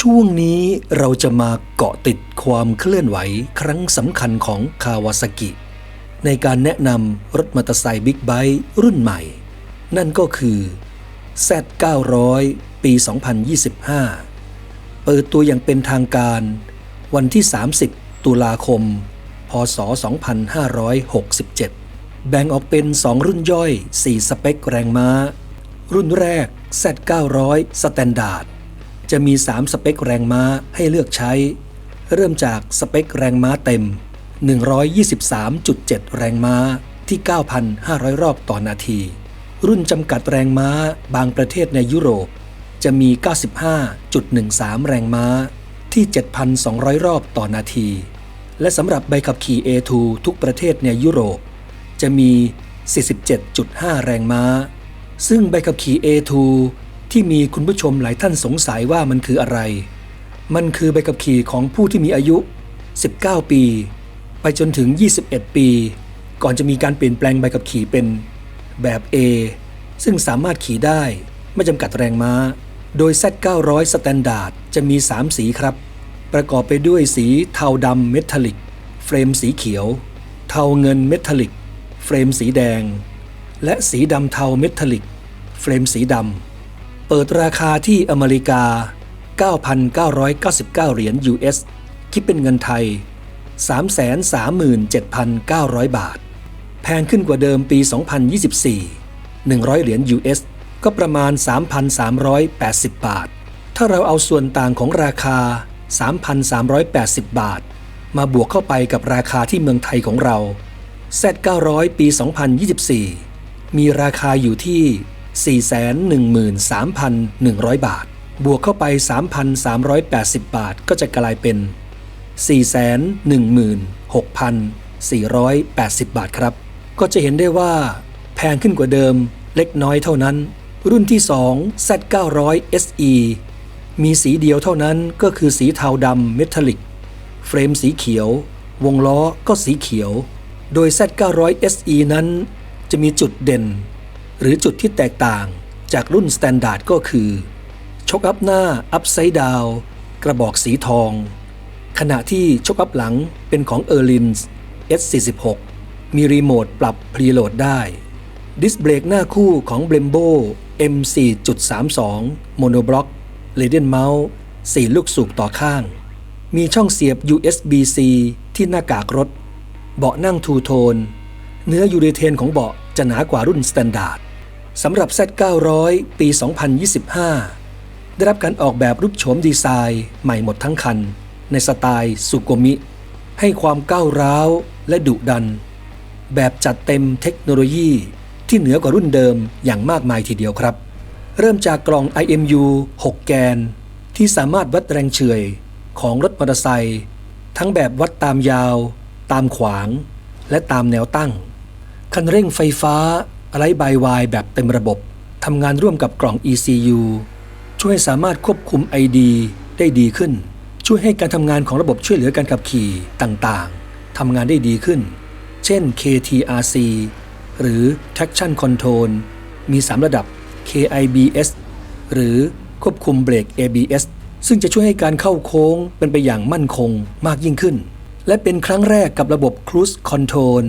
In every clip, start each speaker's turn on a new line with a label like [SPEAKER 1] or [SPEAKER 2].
[SPEAKER 1] ช่วงนี้เราจะมาเกาะติดความเคลื่อนไหวครั้งสำคัญของคาวาซากิ ในการแนะนำรถมอเตอร์ไซค์บิ๊กไบค์รุ่นใหม่ นั่นก็คือ Z900 ปี 2025 เปิดตัวอย่างเป็นทางการวันที่ 30 ตุลาคม พศ 2567 แบ่งออกเป็น 2 รุ่นย่อย 4 สเปคแรงม้า รุ่นแรก Z900 Standard จะมี 3 สเปคแรงม้าให้เลือกใช้ เริ่มจากสเปคแรงม้าเต็ม 123.7 แรงม้าที่ 9,500 รอบต่อนาที รุ่นจำกัดแรงม้าบางประเทศในยุโรป จะมี 95.13 แรงม้าที่ 7,200 รอบต่อนาที และสำหรับใบขับขี่ A2 ทุกประเทศในยุโรป จะมี 47.5 แรงม้า ซึ่งใบขับขี่ A2 ที่มีคุณผู้ชมหลายท่านสงสัยว่ามันคืออะไร มันคือใบขับขี่ของผู้ที่มีอายุ 19 ปี ไปจนถึง 21 ปี ก่อนจะมีการเปลี่ยนแปลงใบขับขี่เป็นแบบ A ซึ่งสามารถขี่ได้ไม่จำกัดแรงม้า โดย Z900 Standard จะมี 3 สีครับ ประกอบไปด้วยสีเทาดำเมทัลลิก เฟรมสีเขียว เทาเงินเมทัลลิก เฟรมสีแดง และสีดำเทาเมทัลลิก เฟรมสีดำ เปิดราคาที่อเมริกา 9,999 เหรียญ US คิดเป็นเงินไทย 337,900 บาท แพงขึ้นกว่าเดิมปี 2024 100 เหรียญ US ก็ประมาณ 3,380 บาท ถ้าเราเอาส่วนต่างของราคา 3,380 บาท มาบวกเข้าไปกับราคาที่เมืองไทยของเรา Z900 ปี 2024 มีราคาอยู่ที่ 413,100 บาท บวกเข้าไป 3,380 บาทก็จะกลายเป็น 416,480 บาทครับ ก็จะเห็นได้ว่า แพงขึ้นกว่าเดิมเล็กน้อยเท่านั้น รุ่นที่ 2 Z900 SE มีสีเดียวเท่านั้นก็คือสีเทาดำเมทัลลิก เฟรมสีเขียว วงล้อก็สีเขียว โดย Z900 SE นั้นจะมีจุดเด่น หรือจุดที่แตกต่างจากรุ่นสแตนดาร์ดก็คือชกอัพหน้าอัพไซด์ดาวกระบอกสีทอง ขณะที่ชกอัพหลังเป็นของ e r l i n S46 มีรีโมทปรับพรีโหลดได้ ดิสเบรกหน้าคู่ของ Brembo M4.32 Monoblock l e d e n Mount 4 ลูกสูบต่อข้าง มีช่องเสียบ USB-C ที่หน้ากากรถ เบาะนั่งทูโทน เนื้อยูเรเทนของเบาะจะหนากว่ารุ่นสแตนดาร์ด สำหรับ Z900 ปี 2025 ได้รับการออกแบบรูปโฉมดีไซน์ใหม่หมดทั้งคัน ในสไตล์สุโกมิ ให้ความก้าวร้าวและดุดัน แบบจัดเต็มเทคโนโลยีที่เหนือกว่ารุ่นเดิมอย่างมากมายทีเดียวครับ เริ่มจากกล่อง IMU 6 แกน ที่สามารถวัดแรงเฉื่อยของรถมอเตอร์ไซค์ทั้งแบบวัดตามยาว ตามขวาง และตามแนวตั้ง คันเร่งไฟฟ้า ไร้บายวายแบบเต็มระบบทำงานร่วมกับกล่อง ECU ช่วยให้สามารถควบคุม ID ได้ดีขึ้น ช่วยให้การทำงานของระบบช่วยเหลือการขับขี่ต่างๆทำงานได้ดีขึ้น เช่น KTRC หรือ traction control มี 3 ระดับ KIBS หรือควบคุมเบรก ABS ซึ่งจะช่วยให้การเข้าโค้งเป็นไปอย่างมั่นคงมากยิ่งขึ้น และเป็นครั้งแรกกับระบบ Cruise Control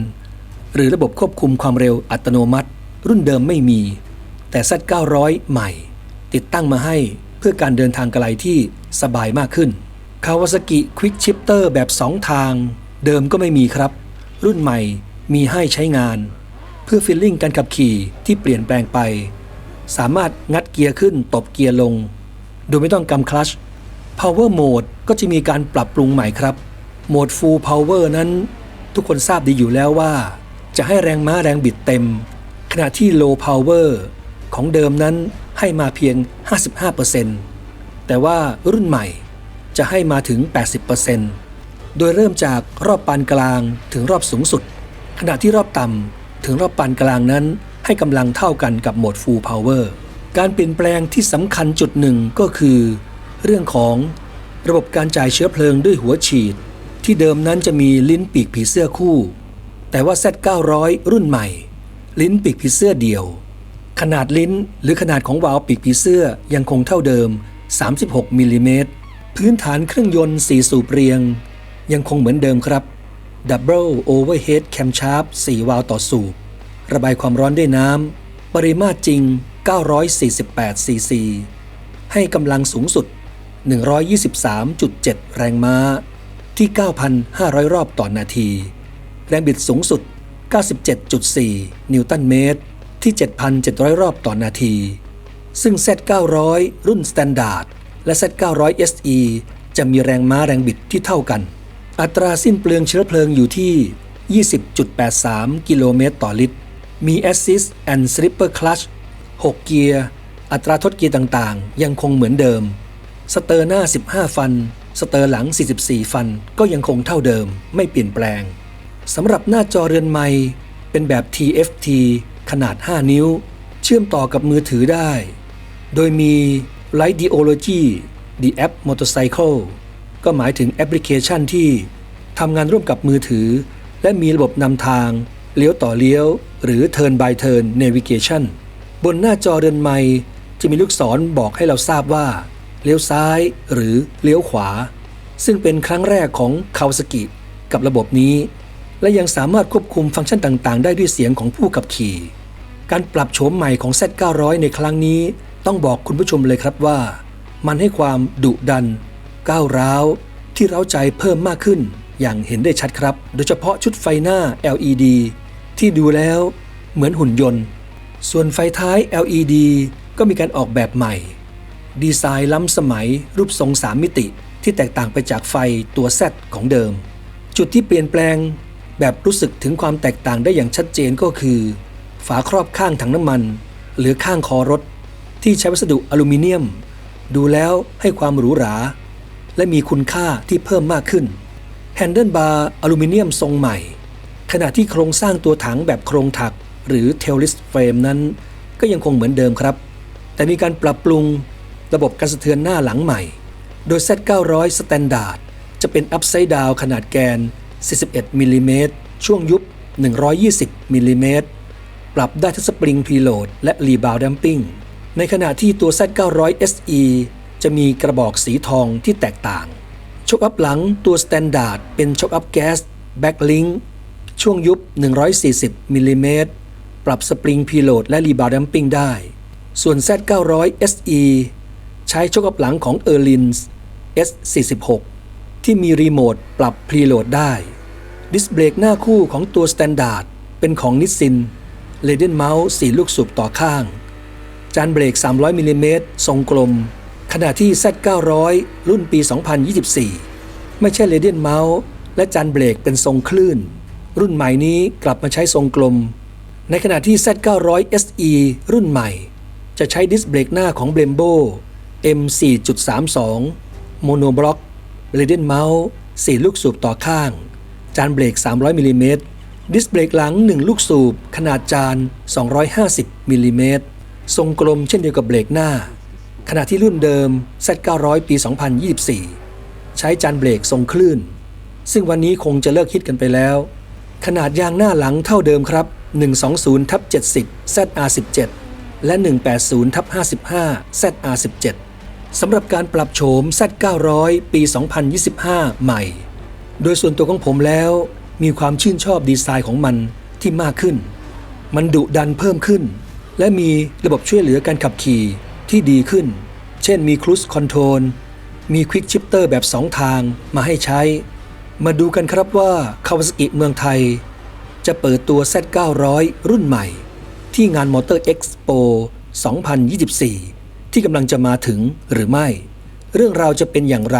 [SPEAKER 1] หรือระบบควบคุมความเร็วอัตโนมัติ รุ่นเดิมไม่มี แต่ Z900 ใหม่ ติดตั้งมาให้เพื่อการเดินทางไกลที่สบายมากขึ้น Kawasaki Quick Shifter แบบ 2 ทาง เดิมก็ไม่มีครับ รุ่นใหม่มีให้ใช้งาน เพื่อฟิลลิ่งการขับขี่ที่เปลี่ยนแปลงไป สามารถงัดเกียร์ขึ้นตบเกียร์ลง โดยไม่ต้องกำคลัช Power Mode ก็จะมีการปรับปรุงใหม่ครับโหมด Full Power นั้น ทุกคนทราบดีอยู่แล้วว่า จะให้แรงม้าแรงบิดเต็ม ขณะที่ Low Power ของเดิมนั้นให้มาเพียง 55%แต่ว่ารุ่นใหม่จะให้มาถึง 80%โดยเริ่มจากรอบปานกลางถึงรอบสูงสุด ขณะที่รอบต่ำถึงรอบปานกลางนั้น ให้กำลังเท่ากันกับโหมด Full Power การเปลี่ยนแปลงที่สำคัญจุดหนึ่งก็คือ เรื่องของระบบการจ่ายเชื้อเพลิงด้วยหัวฉีด ที่เดิมนั้นจะมีลิ้นปีกผีเสื้อคู่ แต่ว่า Z900 รุ่นใหม่ ลิ้นปีกผีเสื้อเดียว ขนาดลิ้นหรือขนาดของวาล์วปีกผีเสื้อยังคงเท่าเดิม 36มิลลิเมตรพื้นฐานเครื่องยนต์4สูบเรียง ยังคงเหมือนเดิมครับ Double Overhead Camshaft 4 วาล์วต่อสูบ ระบายความร้อนด้วยน้ำ ปริมาตรจริง 948 ซีซี ให้กำลังสูงสุด 123.7 แรงม้า ที่ 9,500 รอบต่อนาที แรงบิดสูงสุด 97.4 นิวตันเมตร ที่ 7,700 รอบต่อนาที ซึ่ง Z900 รุ่น Standard และ Z900 SE จะมีแรงม้าแรงบิดที่เท่ากัน อัตราสิ้นเปลืองเชื้อเพลิงอยู่ที่ 20.83 กิโลเมตรต่อลิตร มี Assist and Slipper Clutch 6 เกียร์ อัตราทดเกียร์ต่างๆ ยังคงเหมือนเดิม สเตอร์หน้า 15 ฟัน สเตอร์หลัง 44 ฟัน ก็ยังคงเท่าเดิม ไม่เปลี่ยนแปลง สำหรับหน้าจอเรือนไม้เป็นแบบ TFT ขนาด 5 นิ้ว เชื่อมต่อกับมือถือได้ โดยมี Lightology The App Motorcycle ก็หมายถึงแอปพลิเคชันที่ทำงานร่วมกับมือถือ และมีระบบนำทาง เลี้ยวต่อเลี้ยว หรือ Turn by Turn Navigation บนหน้าจอเรือนไม้จะมีลูกศรบอกให้เราทราบว่า เลี้ยวซ้ายหรือเลี้ยวขวา ซึ่งเป็นครั้งแรกของคาวสกิกับระบบนี้ และยังสามารถควบคุมฟังก์ชันต่างๆ ได้ด้วยเสียงของผู้ขับขี่ การปรับโฉมใหม่ของ Z900 ในครั้งนี้ ต้องบอกคุณผู้ชมเลยครับว่า มันให้ความดุดัน ก้าวร้าว ที่เร้าใจเพิ่มมากขึ้น อย่างเห็นได้ชัดครับ โดยเฉพาะชุดไฟหน้า LED ที่ดูแล้วเหมือนหุ่นยนต์ ส่วนไฟท้าย LED ก็มีการออกแบบใหม่ ดีไซน์ล้ำสมัยรูปทรง 3 มิติ ที่แตกต่างไปจากไฟตัว Z ของเดิม จุดที่เปลี่ยนแปลง แบบรู้สึกถึงความแตกต่างได้อย่างชัดเจนก็คือ ฝาครอบข้างถังน้ำมัน หรือข้างคอรถ ที่ใช้วัสดุอลูมิเนียม ดูแล้วให้ความหรูหรา และมีคุณค่าที่เพิ่มมากขึ้นแฮนเดิลบาร์อลูมิเนียมทรงใหม่ ขณะที่โครงสร้างตัวถังแบบโครงถัก หรือเทลลิสเฟรมนั้น ก็ยังคงเหมือนเดิมครับ แต่มีการปรับปรุงระบบการสะเทือนหน้าหลังใหม่ โดย Z900 Standard จะเป็น Upside Down ขนาดแกน 41มิลลิเมตรช่วงยุบ 120มิลลิเมตรปรับได้ทั้งสปริงพรีโหลดและรีบาวดัมปิ้งในขณะที่ตัว Z900 SE จะมีกระบอกสีทองที่แตกต่างชกอัพหลังตัว Standard เป็นชกอัพแก๊สแบ็กลิงช่วงยุบ 140มิลลิเมตรปรับสปริงพีโหลดและรีบาวดัมปิ้งได้ ส่วน Z900 SE ใช้ชกอัพหลังของ e r l i n s S46 ที่มีรีโมทปรับพรีโหลดได้ ดิสเบรกหน้าคู่ของตัว Standard เป็นของนิสซินเลเดนเมาส์4ลูกสูบต่อข้าง จานเบรก 300มิลลิเมตรทรงกลม ขณะที่ Z900 รุ่นปี 2024 ไม่ใช่เลเดนเมาส์และจานเบรกเป็นทรงคลื่น รุ่นใหม่นี้กลับมาใช้ทรงกลม ในขณะที่ Z900 SE รุ่นใหม่ จะใช้ดิสเบรกหน้าของ Brembo M4.32 โมโนบล็อกเรเดนเมาส์4ลูกสูบต่อข้าง จานเบรก 300มิลลิเมตรดิสเบรกหลัง 1 ลูกสูบ ขนาดจาน 250มิลลิเมตรทรงกลมเช่นเดียวกับเบรกหน้า ขณะที่รุ่นเดิม Z900 ปี 2024 ใช้จานเบรกทรงคลื่น ซึ่งวันนี้คงจะเลิกฮิตกันไปแล้ว ขนาดยางหน้าหลังเท่าเดิมครับ 120ทับ70 ZR17 และ 180ทับ55 ZR17 สำหรับการปรับโฉม Z900 ปี 2025 ใหม่ โดยส่วนตัวของผมแล้วมีความชื่นชอบดีไซน์ของมันที่มากขึ้น มันดุดันเพิ่มขึ้น และมีระบบช่วยเหลือการขับขี่ที่ดีขึ้น เช่นมี Cruise Control มี Quick Shifter แบบ 2 ทางมาให้ใช้ มาดูกันครับว่า Kawasaki เมืองไทย จะเปิดตัว Z900 รุ่นใหม่ ที่งาน Motor Expo 2024 ที่กำลังจะมาถึงหรือไม่ เรื่องราวจะเป็นอย่างไร